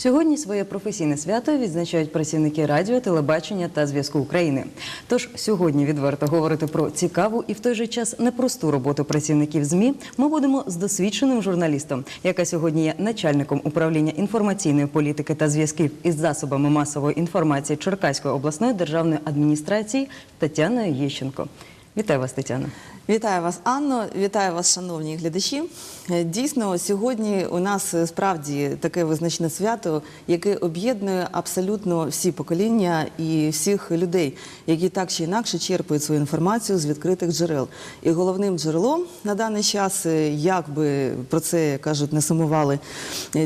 Сьогодні своє професійне свято відзначають працівники радіо, телебачення та зв'язку України. Тож сьогодні відверто говорити про цікаву і в той же час непросту роботу працівників ЗМІ ми будемо з досвідченим журналістом, яка сьогодні є начальником управління інформаційної політики та зв'язків із засобами масової інформації Черкаської обласної державної адміністрації Тетяною Єщенко. Вітаю вас, Тетяна. Вітаю вас, Анно. Вітаю вас, шановні глядачі. Е, Дійсно, сьогодні у нас е, справді таке визначне свято, яке об'єднує абсолютно всі покоління і всіх людей, які так чи інакше черпають свою інформацію з відкритих джерел. І головним джерелом на даний час, е, як би про це кажуть, не сумували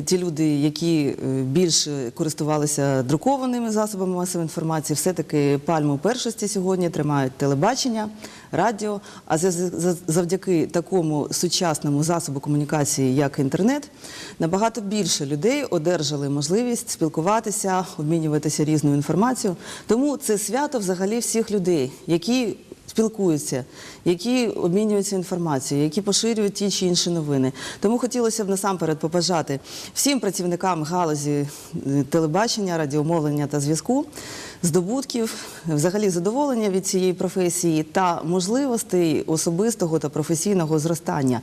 ті люди, які більше користувалися друкованими засобами масової інформації, все-таки пальму першості сьогодні тримають телебачення, радіо. А за- за- завдяки такому сучасному засобу комунікації, як інтернет, набагато більше людей одержали можливість спілкуватися, обмінюватися різною інформацією. Тому це свято взагалі всіх людей, які спілкуються, які обмінюються інформацією, які поширюють ті чи інші новини. Тому хотілося б насамперед побажати всім працівникам галузі е, телебачення, радіомовлення та зв'язку здобутків, взагалі задоволення від цієї професії та можливостей особистого та професійного зростання.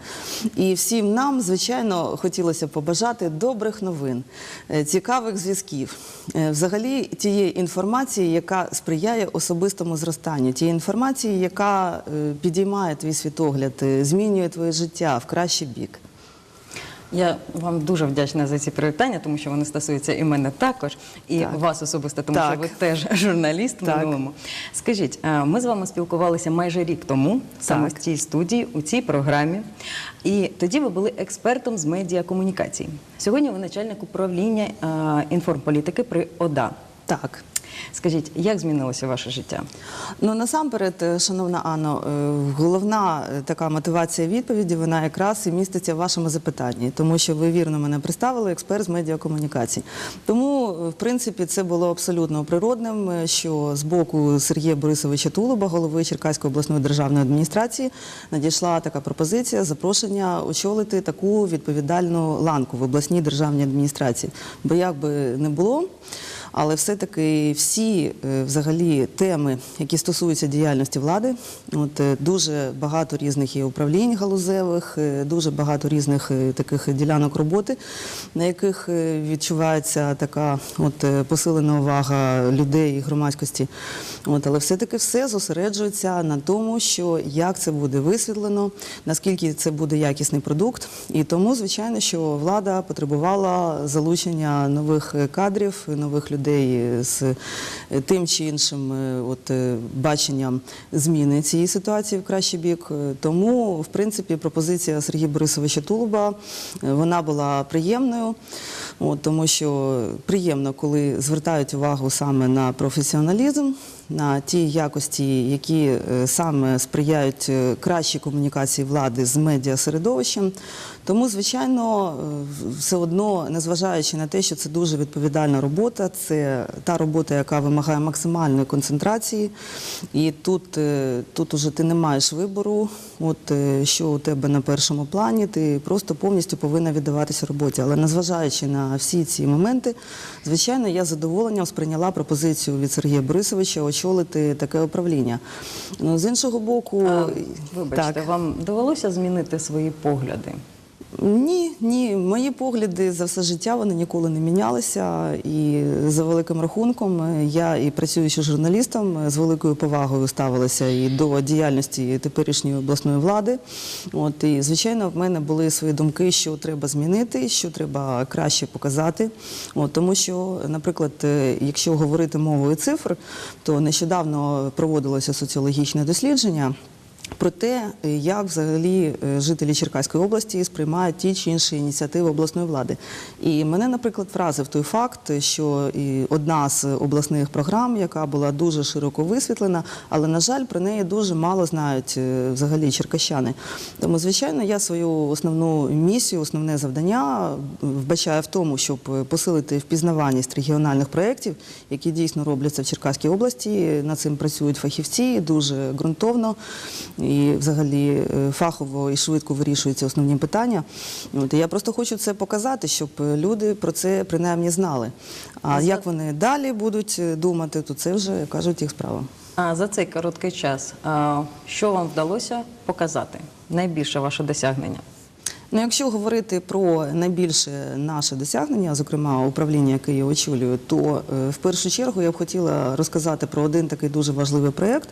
І всім нам, звичайно, хотілося побажати добрих новин, е, цікавих зв'язків, е, взагалі тієї інформації, яка сприяє особистому зростанню, тієї інформації, яка е, підіймає твій світогляд, змінює твоє життя в кращий бік. Я вам дуже вдячна за ці привітання, тому що вони стосуються і мене також, і Так. вас особисто, тому Так. що ви теж журналіст в Так. минулому. Скажіть, е, ми з вами спілкувалися майже рік тому, саме в цій студії, у цій програмі. І тоді ви були експертом з медіакомунікацій. Сьогодні ви начальник управління е, інформполітики при ОДА. Так. Скажіть, як змінилося ваше життя? Ну насамперед, е, шановна Анно, е, головна е, така мотивація відповіді вона якраз і міститься в вашому запитанні, тому що ви вірно мене представили, експерт з медіакомунікацій. Тому, в принципі, це було абсолютно природним, що з боку Сергія Борисовича Тулуба, голови Черкаської обласної державної адміністрації, надійшла така пропозиція запрошення очолити таку відповідальну ланку в обласній державній адміністрації. Бо як би не було. Але все-таки всі е, взагалі теми, які стосуються діяльності влади, от е, дуже багато різних є управлінь галузевих, е, дуже багато різних таких ділянок роботи, на яких відчувається така от посилена увага людей і громадськості. От, але все-таки все зосереджується на тому, що як це буде висвітлено, наскільки це буде якісний продукт. І тому, звичайно, що влада потребувала залучення нових кадрів, нових людей з е, тим чи іншим е, от, е, баченням зміни цієї ситуації в кращий бік. Е, Тому, в принципі, пропозиція Сергія Борисовича Тулуба е, вона була приємною, от, тому що приємно, коли звертають увагу саме на професіоналізм. На ті якості, які е, саме сприяють е, кращій комунікації влади з медіасередовищем. Тому, звичайно, е, все одно, незважаючи на те, що це дуже відповідальна робота, це та робота, яка вимагає максимальної концентрації. І тут, е, тут уже ти не маєш вибору, от е, що у тебе на першому плані, ти просто повністю повинна віддаватися роботі. Але незважаючи на всі ці моменти, звичайно, я з задоволенням сприйняла пропозицію від Сергія Борисовича очолити таке управління. Ну, з іншого боку, А, вибачте, так. вам довелося змінити свої погляди? Ні, ні, мої погляди за все життя вони ніколи не мінялися. І за великим рахунком е, я і працюючи журналістом е, з великою повагою ставилася і до діяльності теперішньої обласної влади. От і звичайно, в мене були свої думки, що треба змінити, що треба краще показати. От тому, що, наприклад, е, якщо говорити мовою цифр, то нещодавно проводилося соціологічне дослідження. Про те, як взагалі е, жителі Черкаської області сприймають ті чи інші ініціативи обласної влади. І мене, наприклад, вразив той факт, що одна з обласних програм, яка була дуже широко висвітлена, але, на жаль, про неї дуже мало знають е, взагалі черкащани. Тому, звичайно, я свою основну місію, основне завдання вбачаю в тому, щоб посилити впізнаваність регіональних проєктів, які дійсно робляться в Черкаській області. Над цим працюють фахівці дуже ґрунтовно. І взагалі е, фахово і швидко вирішуються основні питання. От, і я просто хочу це показати, щоб люди про це принаймні знали. А як вони далі будуть е, думати, то це вже кажуть їх справа. А за цей короткий час, що вам вдалося показати? Найбільше ваше досягнення? Ну, якщо говорити про найбільше наше досягнення, зокрема управління, яке я очолюю, то е, в першу чергу я б хотіла розказати про один такий дуже важливий проєкт.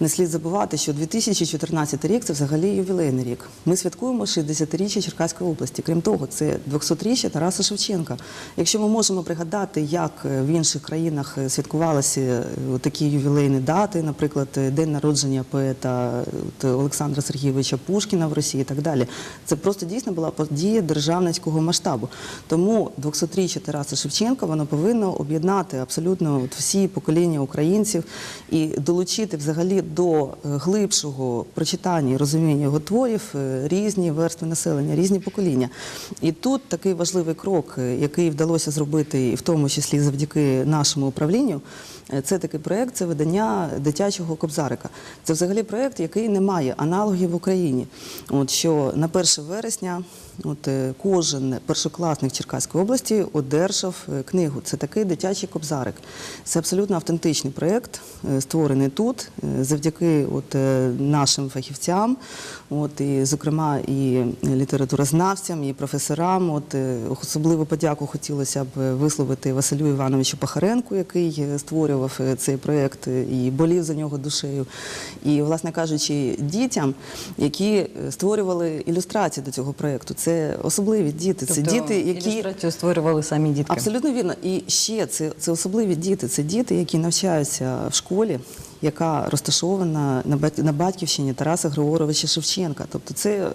Не слід забувати, що 2014 рік це взагалі ювілейний рік. Ми святкуємо 60-річчя Черкаської області. Крім того, це 200-річчя Тараса Шевченка. Якщо ми можемо пригадати, як е, в інших країнах е, святкувалися такі ювілейні дати, наприклад, день народження поета Олександра Сергійовича Пушкіна в Росії і так далі, це просто дійсно була подія державницького масштабу. Тому 200-річчя Тараса Шевченка воно повинно об'єднати абсолютно от всі покоління українців і долучити взагалі до е, глибшого прочитання і розуміння його творів е, різні верстви населення, різні покоління. І тут такий важливий крок, е, який вдалося зробити, і в тому числі завдяки нашому управлінню. Е, Це такий проєкт, це видання дитячого кобзарика. Це взагалі проєкт, який не має аналогів в Україні. От що на 1 вересня от, е, кожен першокласник Черкаської області одержав е, книгу. Це такий дитячий кобзарик. Це абсолютно автентичний проєкт, е, створений тут, завдяки от, нашим фахівцям, от, і, зокрема, і літературознавцям, і професорам. От, особливу подяку хотілося б висловити Василю Івановичу Пахаренку, який створював цей проєкт і болів за нього душею. І, власне кажучи, дітям, які створювали ілюстрації до цього проєкту. Це особливі діти, це Тобто діти, які ілюстрацію створювали самі дітки. Абсолютно вірно. І ще це, це особливі діти. Це діти, які навчаються в школі, яка розташована на, бат- батьківщині Тараса Григоровича Шевченка. Тобто це е,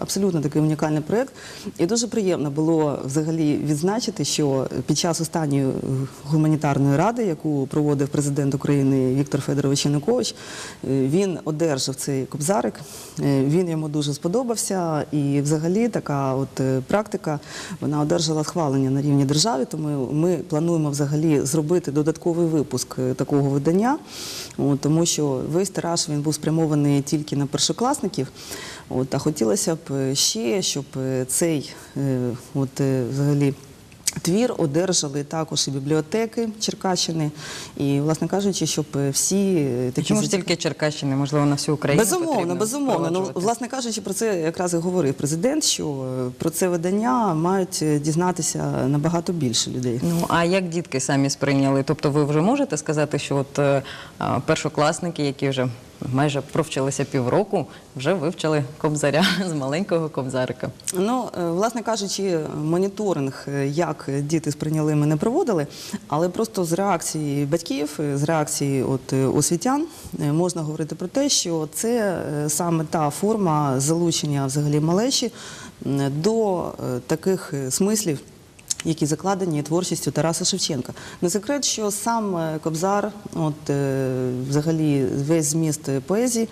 абсолютно такий унікальний проєкт. І дуже приємно було взагалі відзначити, що під час останньої е, гуманітарної ради, яку проводив президент України Віктор Федорович Янукович, е, він одержав цей кобзарик. Він йому дуже сподобався. І взагалі така от практика вона одержала схвалення на рівні держави. Тому ми плануємо взагалі зробити додатковий випуск такого видання, от, тому що весь тираж він був спрямований тільки на першокласників. От, а хотілося б ще, щоб е, цей е, от, е, взагалі. Твір одержали також і бібліотеки Черкащини, і, власне кажучи, щоб е, всі е, такі Чому ж тільки Черкащини, можливо, на всю Україну Безумовно, безумовно. Ну, власне кажучи, про це якраз і говорив президент, що е, про це видання мають дізнатися набагато більше людей. Ну а як дітки самі сприйняли? Тобто, ви вже можете сказати, що от першокласники, які вже майже провчилися півроку, вже вивчили кобзаря з маленького кобзарика. Ну, е, власне кажучи, моніторинг, е, як діти сприйняли, ми не проводили, але просто з реакції батьків, е, з реакції от освітян можна говорити про те, що це саме та форма залучення взагалі малечі до таких смислів. Які закладені творчістю Тараса Шевченка. Не секрет, що сам е, Кобзар, от е, взагалі весь зміст поезії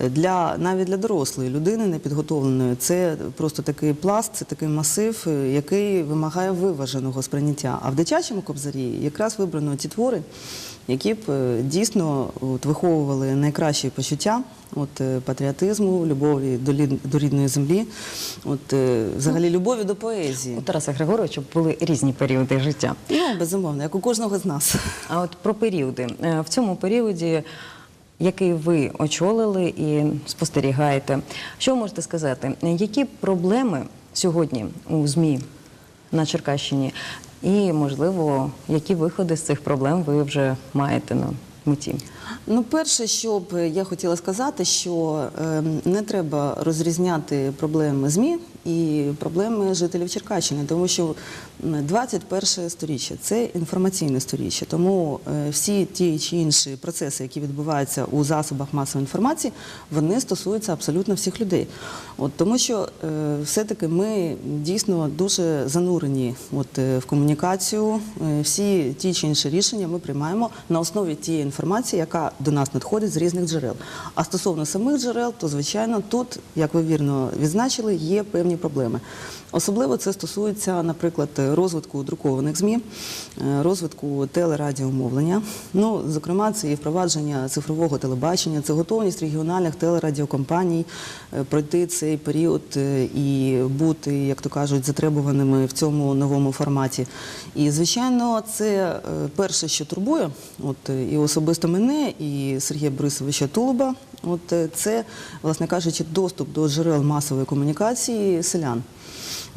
е, для навіть для дорослої людини непідготовленої, це просто такий пласт, це такий масив, який вимагає виваженого сприйняття. А в дитячому кобзарі якраз вибрано ті твори, які б е, дійсно от, виховували найкращі почуття от, е, патріотизму, любові до, лід- до рідної землі, от, е, взагалі любові до поезії. У Тараса Григоровича були різні періоди життя. Ну, безумовно, як у кожного з нас. А от про періоди. В цьому періоді, який ви очолили і спостерігаєте, що ви можете сказати? Які проблеми сьогодні у ЗМІ на Черкащині? І, можливо, які виходи з цих проблем ви вже маєте на меті? Ну, перше, що б я хотіла сказати, що е, не треба розрізняти проблеми ЗМІ і проблеми жителів Черкащини, тому що 21 сторіччя це інформаційне сторіччя. Тому е, всі ті чи інші процеси, які відбуваються у засобах масової інформації, вони стосуються абсолютно всіх людей. От тому, що е, все-таки ми дійсно дуже занурені от, е, в комунікацію. Всі ті чи інші рішення ми приймаємо на основі тієї інформації, яка до нас надходить з різних джерел. А стосовно самих джерел, то звичайно тут, як ви вірно відзначили, є певні проблеми. Особливо це стосується, наприклад, розвитку друкованих ЗМІ, е, розвитку телерадіомовлення. Ну, зокрема, це і впровадження цифрового телебачення, це готовність регіональних телерадіокомпаній е, пройти цей період е, і бути, як то кажуть, затребуваними в цьому новому форматі. І, звичайно, це перше, що турбує, от і особисто мене, і Сергія Борисовича Тулуба. От це, власне кажучи, доступ до джерел масової комунікації селян.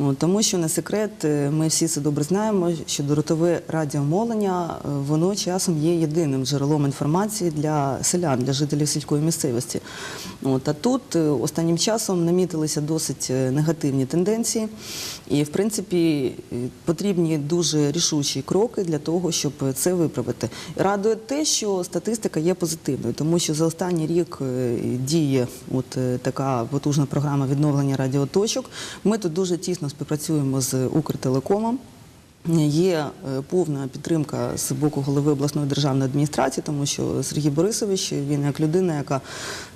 От, тому що не секрет, е, ми всі це добре знаємо, що дротове радіомовлення е, воно часом є єдиним джерелом інформації для селян, для жителів сільської місцевості. От, а тут е, останнім часом намітилися досить негативні тенденції, і в принципі потрібні дуже рішучі кроки для того, щоб це виправити. Радує те, що статистика є позитивною, тому що за останній рік діє от така потужна програма відновлення радіоточок. Ми тут дуже тісно співпрацюємо з Укртелекомом. Є е, повна підтримка з боку голови обласної державної адміністрації, тому що Сергій Борисович він як людина, яка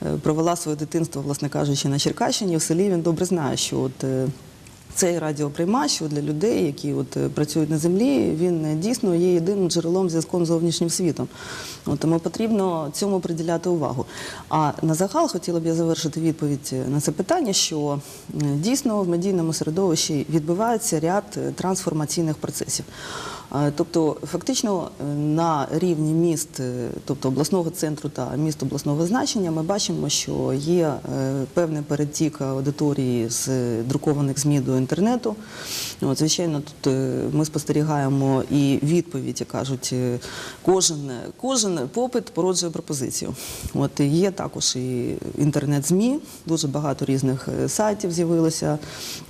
е, провела своє дитинство, власне кажучи, на Черкащині в селі. Він добре знає, що от е, цей радіоприймач для людей, які от е, працюють на землі, він е, дійсно є єдиним джерелом зв'язком з зовнішнім світом. От, тому потрібно цьому приділяти увагу. А на загал хотіла б я завершити відповідь е, на це питання, що дійсно в медійному середовищі відбувається ряд трансформаційних процесів. Е, Тобто, фактично е, на рівні міст, е, тобто обласного центру та міст обласного значення, ми бачимо, що є певний перетік аудиторії з друкованих ЗМІ до інтернету. От, звичайно, тут ми спостерігаємо і відповідь, як кажуть, кожен, кожен попит породжує пропозицію. От є також і інтернет-ЗМІ, дуже багато різних сайтів з'явилося.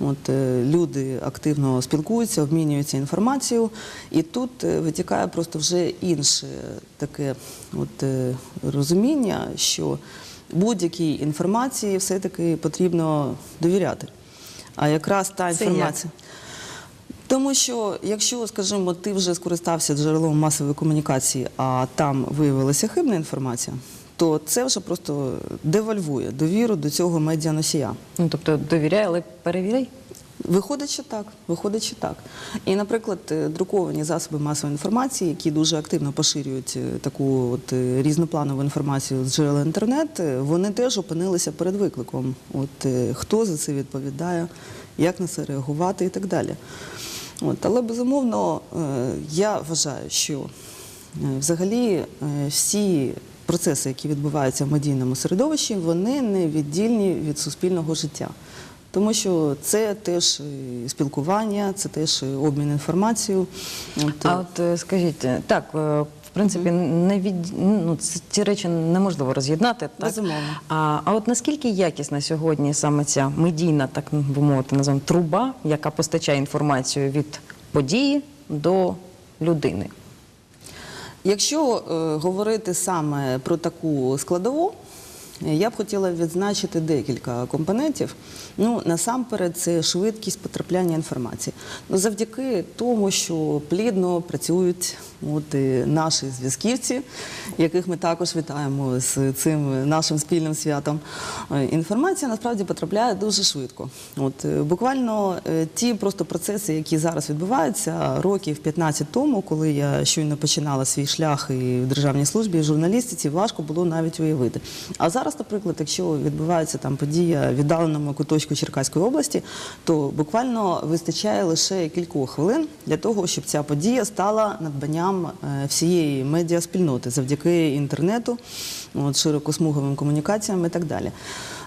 От люди активно спілкуються, обмінюються інформацією. І тут е, витікає просто вже інше таке от, е, розуміння, що будь-якій інформації все-таки потрібно довіряти. А якраз та інформація. Тому що, якщо, скажімо, ти вже скористався джерелом масової комунікації, а там виявилася хибна інформація, то це вже просто девальвує довіру до цього медіаносія. Ну тобто довіряй, але перевіряй. Виходить, що так. Виходить, що так. І, наприклад, е, друковані засоби масової інформації, які дуже активно поширюють е, таку от е, різнопланову інформацію з джерел інтернет, е, вони теж опинилися перед викликом. От хто за це відповідає, як на це реагувати і так далі. От, але безумовно, я вважаю, що взагалі всі процеси, які відбуваються в медійному середовищі, вони не віддільні від суспільного життя. Тому що це теж спілкування, це теж обмін інформацією. От, А от е, скажіть, е, так, е, в принципі, не від... ну, ці речі неможливо роз'єднати. Так? Безумовно. А, а от наскільки якісна сьогодні саме ця медійна, так би мовити, називаємо, труба, яка постачає інформацію від події до людини? Якщо е, говорити саме про таку складову, я б хотіла відзначити декілька компонентів. Ну, насамперед, це швидкість потрапляння інформації. Ну, завдяки тому, що плідно працюють от, наші зв'язківці, яких ми також вітаємо з цим нашим спільним святом. е, Інформація насправді потрапляє дуже швидко. От, е, буквально е, ті просто процеси, які зараз відбуваються, років 15 тому, коли я щойно починала свій шлях і в державній службі, і в журналістиці, важко було навіть уявити. А зараз, наприклад, якщо відбувається там подія в віддаленому куточку Черкаської області, то буквально вистачає лише кількох хвилин для того, щоб ця подія стала надбанням е, всієї медіаспільноти завдяки інтернету, от, широкосмуговим комунікаціям і так далі.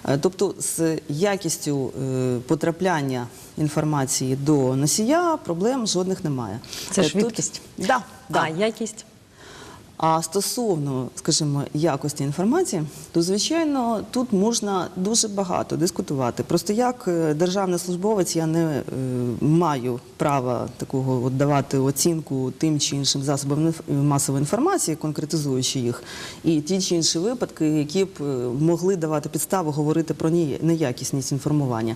Е, Тобто з якістю е, потрапляння інформації до носія проблем жодних немає. Це швидкість? Да, да. А якість? А стосовно, скажімо, якості інформації, то звичайно тут можна дуже багато дискутувати. Просто як е, державний службовець я не е, маю права такого от давати оцінку тим чи іншим засобам масової інформації, конкретизуючи їх, і ті чи інші випадки, які б е, могли давати підставу говорити про ні- неякісність інформування.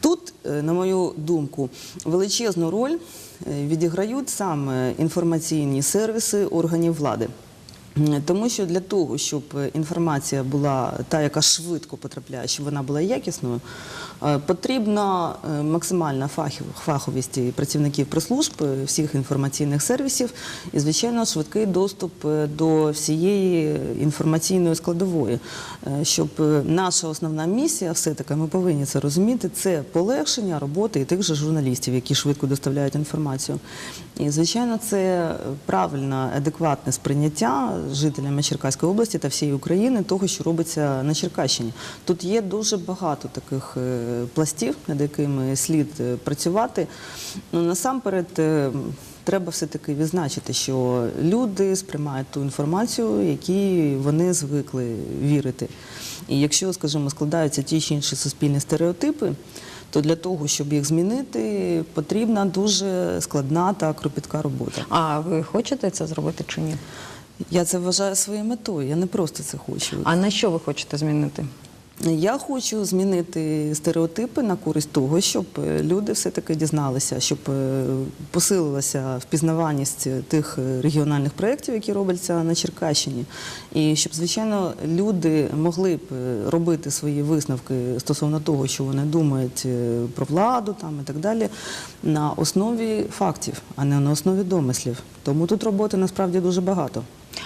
Тут, на мою думку, величезну роль е, відіграють саме інформаційні сервіси органів влади. Тому що для того, щоб е, інформація була та, яка швидко потрапляє, щоб вона була якісною, е, потрібна е, максимальна фаховість працівників прес-служб е, всіх інформаційних сервісів і, звичайно, швидкий доступ до всієї інформаційної складової. Щоб наша основна місія, все-таки ми повинні це розуміти, це полегшення роботи і тих же журналістів, які швидко доставляють інформацію. І, звичайно, це правильне, адекватне сприйняття жителями Черкаської області та всієї України того, що робиться на Черкащині. Тут є дуже багато таких е, пластів, над якими слід е, працювати. Ну, насамперед, е, треба все-таки відзначити, що люди сприймають ту інформацію, якій вони звикли вірити. І якщо, скажімо, складаються ті чи інші суспільні стереотипи, то для того, щоб їх змінити, потрібна дуже складна та кропітка робота. А ви хочете це зробити чи ні? Я це вважаю своєю метою. Я не просто це хочу. А на що ви хочете змінити? Я хочу змінити стереотипи на користь того, щоб е, люди все-таки дізналися, щоб е, посилилася впізнаваність тих е, регіональних проєктів, які робляться на Черкащині, і щоб, звичайно, люди могли б робити свої висновки стосовно того, що вони думають про владу там і так далі, на основі фактів, а не на основі домислів. Тому тут роботи насправді дуже багато.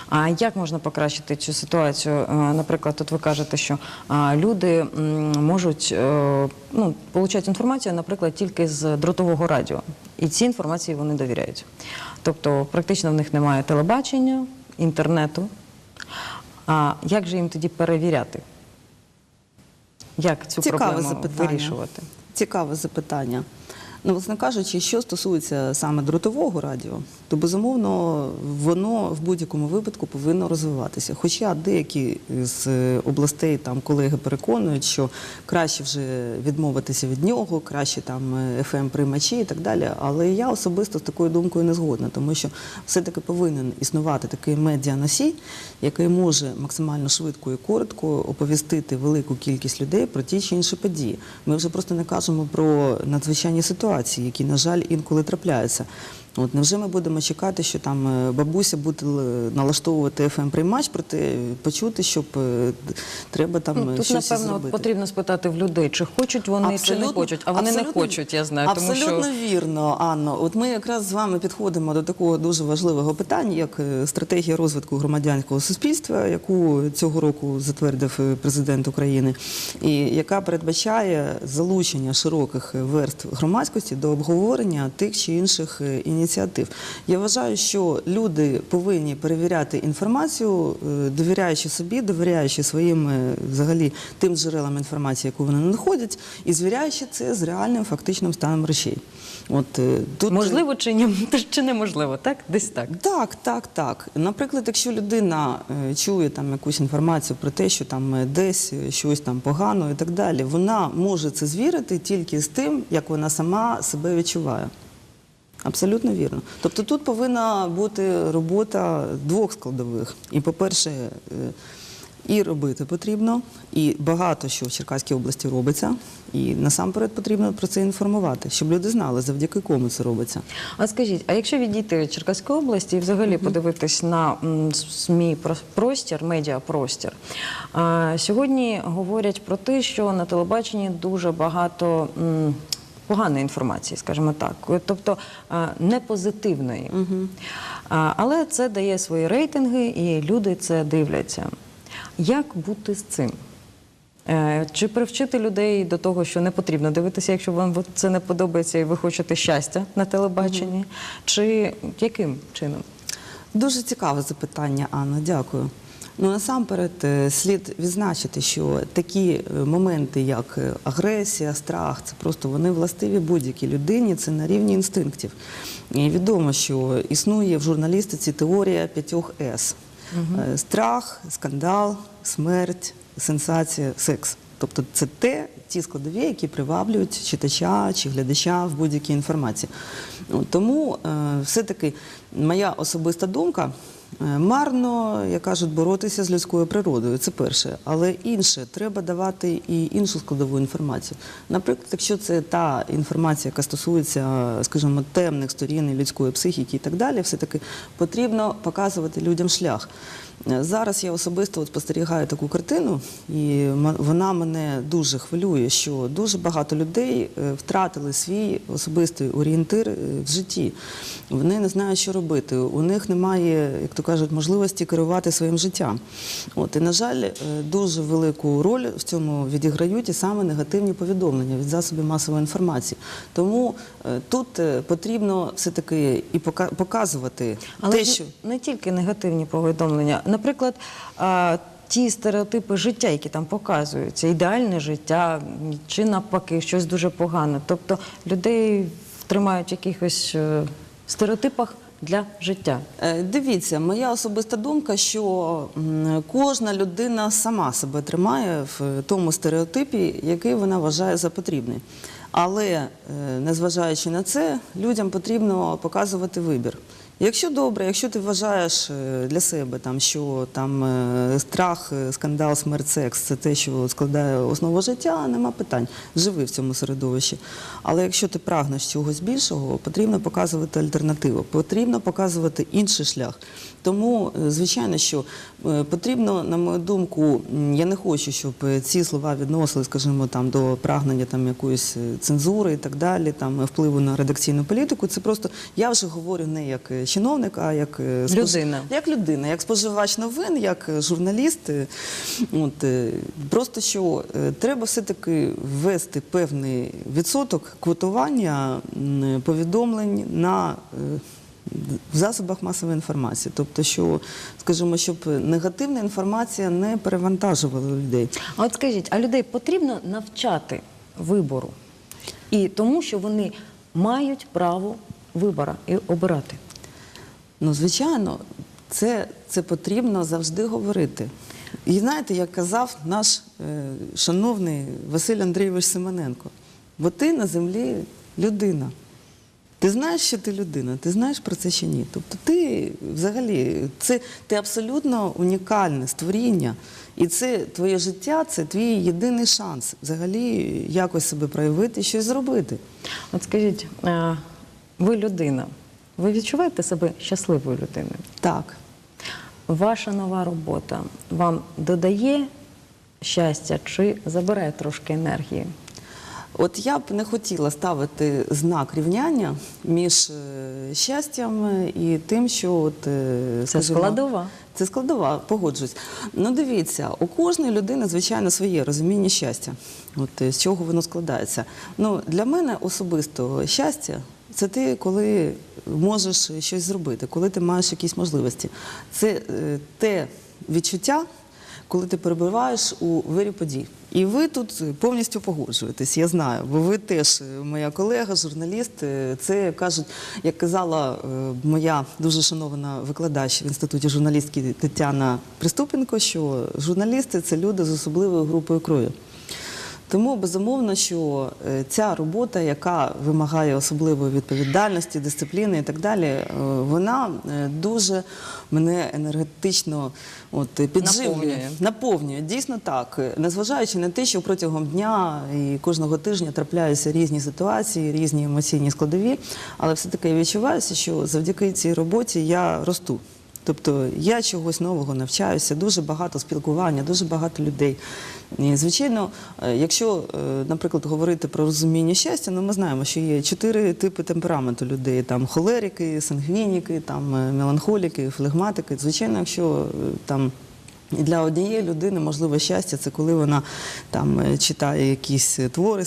А як можна покращити цю ситуацію? Е, Наприклад, тут ви кажете, що люди можуть е, ну, получати інформацію, наприклад, тільки з дротового радіо, і цій інформації вони довіряють. Тобто, практично в них немає телебачення, інтернету. А як же їм тоді перевіряти? Як цю Цікаве проблему запитання. вирішувати? Цікаве запитання. Ну, власне кажучи, що стосується саме дротового радіо, то безумовно воно в будь-якому випадку повинно розвиватися. Хоча деякі з е, областей там колеги переконують, що краще вже відмовитися від нього, краще там fm приймачі і так далі. Але я особисто з такою думкою не згодна, тому що все-таки повинен існувати такий медіаносій, який може максимально швидко і коротко оповістити велику кількість людей про ті чи інші події. Ми вже просто не кажемо про надзвичайні ситуації, які, на жаль, інколи трапляються. От невже ми будемо чекати, що там е, бабуся буде налаштовувати fm приймач, проте почути, щоб е, треба там Ну, е, тут, щось напевно, зробити. потрібно спитати в людей, чи хочуть вони, чи не хочуть. А вони не хочуть, я знаю. Тому Абсолютно що вірно, Анно. От ми якраз з вами підходимо до такого дуже важливого питання, як стратегія розвитку громадянського суспільства, яку цього року затвердив президент України, і яка передбачає залучення широких верств громадськості до обговорення тих чи інших е, ініціатив. Я вважаю, що люди повинні перевіряти інформацію, е, довіряючи собі, довіряючи своїм е, взагалі тим джерелам інформації, яку вони знаходять, і звіряючи це з реальним фактичним станом речей. От е, тут можливо чи ні, чи неможливо, так? Десь так. так, так, так. Наприклад, якщо людина чує там якусь інформацію про те, що там десь щось там погано і так далі, вона може це звірити тільки з тим, як вона сама себе відчуває. Абсолютно вірно. Тобто тут повинна бути робота двох складових. І, по-перше, е, і робити потрібно, і багато що в Черкаській області робиться. І насамперед потрібно про це інформувати, щоб люди знали, завдяки кому це робиться. А скажіть, а якщо відійти від Черкаської області і взагалі подивитись на СМІ про- простір, медіапростір, сьогодні говорять про те, що на телебаченні дуже багато. м, Поганої інформації, скажімо так, тобто не позитивної. Але це дає свої рейтинги, і люди це дивляться. Як бути з цим? Е, Чи привчити людей до того, що не потрібно дивитися, якщо вам це не подобається і ви хочете щастя на телебаченні? Чи яким чином? Дуже цікаве запитання, Анна, дякую. Ну насамперед е, слід відзначити, що такі е, моменти, як е, агресія, страх, це просто вони властиві будь-якій людині, це на рівні інстинктів. І відомо, що існує в журналістиці теорія п'ятьох С: Е, страх, скандал, смерть, сенсація, секс. Тобто це те, ті складові, які приваблюють читача чи глядача в будь-якій інформації. Тому все-таки моя особиста думка, Марно, як кажуть, боротися з людською природою. Це перше. Але інше, треба давати і іншу складову інформацію. Наприклад, якщо це та інформація, яка стосується, скажімо, темних сторін людської психіки і так далі, все-таки потрібно показувати людям шлях. Е, Зараз я особисто от спостерігаю таку картину, і вона мене дуже хвилює, що дуже багато людей е, втратили свій особистий орієнтир е, в житті. Вони не знають, що робити. У них немає, як то кажуть, можливості керувати своїм життям. От і на жаль, е, дуже велику роль в цьому відіграють і саме негативні повідомлення від засобів масової інформації. Тому е, тут е, потрібно все таки і пока- показувати Але те, що не тільки негативні повідомлення. Наприклад, ті стереотипи життя, які там показуються, ідеальне життя чи навпаки щось дуже погане. Тобто людей тримають в якихось стереотипах для життя. Е, Дивіться, моя особиста думка, що кожна людина сама себе тримає в тому стереотипі, який вона вважає за потрібний. Але е, незважаючи на це, людям потрібно показувати вибір. Якщо добре, якщо ти вважаєш е, для себе там, що там е, страх, е, скандал, смерть, секс це те, що складає основу життя, нема питань. Живи в цьому середовищі. Але якщо ти прагнеш чогось більшого, потрібно показувати альтернативу, потрібно показувати інший шлях. Тому, е, звичайно, що е, потрібно, на мою думку, я не хочу, щоб е, ці слова відносили, скажімо, там до прагнення там якоїсь цензури і так далі, там впливу на редакційну політику. Це просто я вже говорю не як чиновник, а як спож- Людина. як людина, як споживач новин, як журналіст. От, просто що треба все-таки ввести певний відсоток квотування повідомлень на в засобах масової інформації. Тобто, що, скажімо, щоб негативна інформація не перевантажувала людей. А от скажіть, а людей потрібно навчати вибору і тому, що вони мають право вибора і обирати. Ну, звичайно, це, це потрібно завжди говорити. І знаєте, як казав наш е, шановний Василь Андрійович Симоненко, бо ти на землі людина. Ти знаєш, що ти людина, ти знаєш про це чи ні. Тобто ти взагалі, це ти абсолютно унікальне створіння. І це твоє життя, це твій єдиний шанс взагалі якось себе проявити, щось зробити. От скажіть, е, ви людина, ви відчуваєте себе щасливою людиною? Так. Ваша нова робота вам додає щастя чи забирає трошки енергії? От я б не хотіла ставити знак рівняння між е, щастям і тим, що от, е, Це складова. Це складова, погоджуюсь. Ну дивіться, у кожної людини, звичайно, своє розуміння щастя. От е, з чого воно складається. Ну, для мене особисто щастя це ти, коли можеш щось зробити, коли ти маєш якісь можливості. Це е, те відчуття, коли ти перебуваєш у вирі подій. І ви тут повністю погоджуєтесь, я знаю, бо ви теж е, моя колега, журналіст. е, Це кажуть, як казала е, моя дуже шанована викладач в інституті журналістки Тетяна Приступенко, що журналісти це люди з особливою групою крові. Тому безумовно, що е, ця робота, яка вимагає особливої відповідальності, дисципліни і так далі, е, вона е, дуже мене енергетично от, підживлює, Наповнює. наповнює. Дійсно так. Незважаючи на те, що протягом дня і кожного тижня трапляються різні ситуації, різні емоційні складові, але все-таки я відчуваюся, що завдяки цій роботі я росту. Тобто я чогось нового навчаюся, дуже багато спілкування, дуже багато людей. І, звичайно, е, якщо, е, наприклад, говорити про розуміння щастя, ну ми знаємо, що є чотири типи темпераменту людей: там холерики, сангвініки, там е, меланхоліки, флегматики. Звичайно, якщо там. І для однієї людини можливо щастя це коли вона там читає якісь твори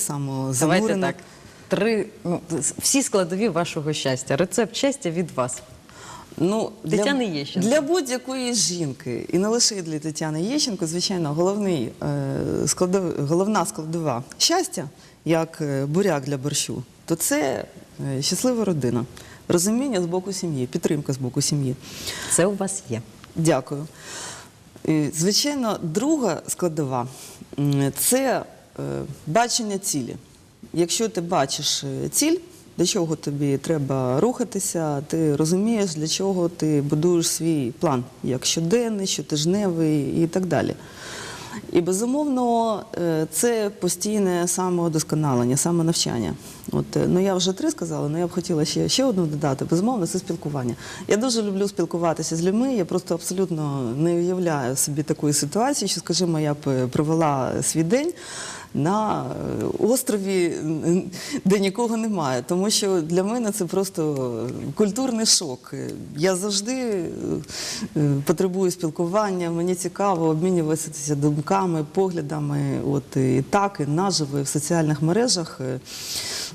Давайте так. Три ну, всі складові вашого щастя. Рецепт щастя від вас. Ну, Тетяни Єщенко. Для будь-якої жінки, і не лише для Тетяни Єщенко, звичайно, головний, е, складов, головна складова щастя, як е, буряк для борщу, то це е, щаслива родина, розуміння з боку сім'ї, підтримка з боку сім'ї. Це у вас є. Дякую. І, Звичайно, друга складова це е, бачення цілі. Якщо ти бачиш ціль, для чого тобі треба рухатися, ти розумієш, для чого ти будуєш свій план, як щоденний, щотижневий і так далі. І безумовно, е, це постійне самоудосконалення, самонавчання. От е, ну я вже три сказала, але я б хотіла ще, ще одну додати. Безумовно, це спілкування. Я дуже люблю спілкуватися з людьми. Я просто абсолютно не уявляю собі такої ситуації, що, скажімо, я б е, провела свій день на е, острові, де нікого немає. Тому що для мене це просто культурний шок. Я завжди е, е, потребую спілкування, мені цікаво обмінюватися думками, поглядами, от і так, і наживо, і в соціальних мережах.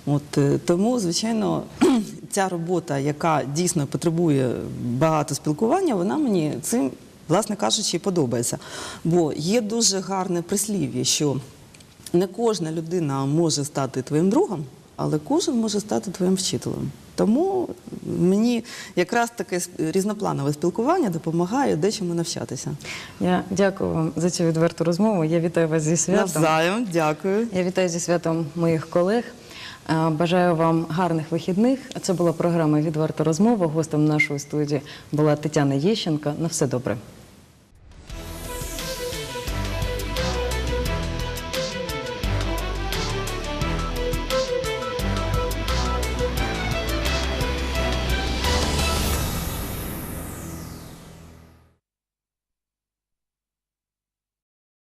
От тому, звичайно, ця робота, яка дійсно потребує багато спілкування, вона мені цим, власне кажучи, подобається. Бо є дуже гарне прислів'я, що не кожна людина може стати твоїм другом, але кожен може стати твоїм вчителем. Тому мені якраз таке різнопланове спілкування допомагає дечому навчатися. Я дякую вам за цю відверту розмову. Я вітаю вас зі святом. Навзаєм, дякую. Я вітаю зі святом моїх колег. Бажаю вам гарних вихідних. Це була програма Відверта розмова. Гостем нашої студії була Тетяна Єщенка. На все добре.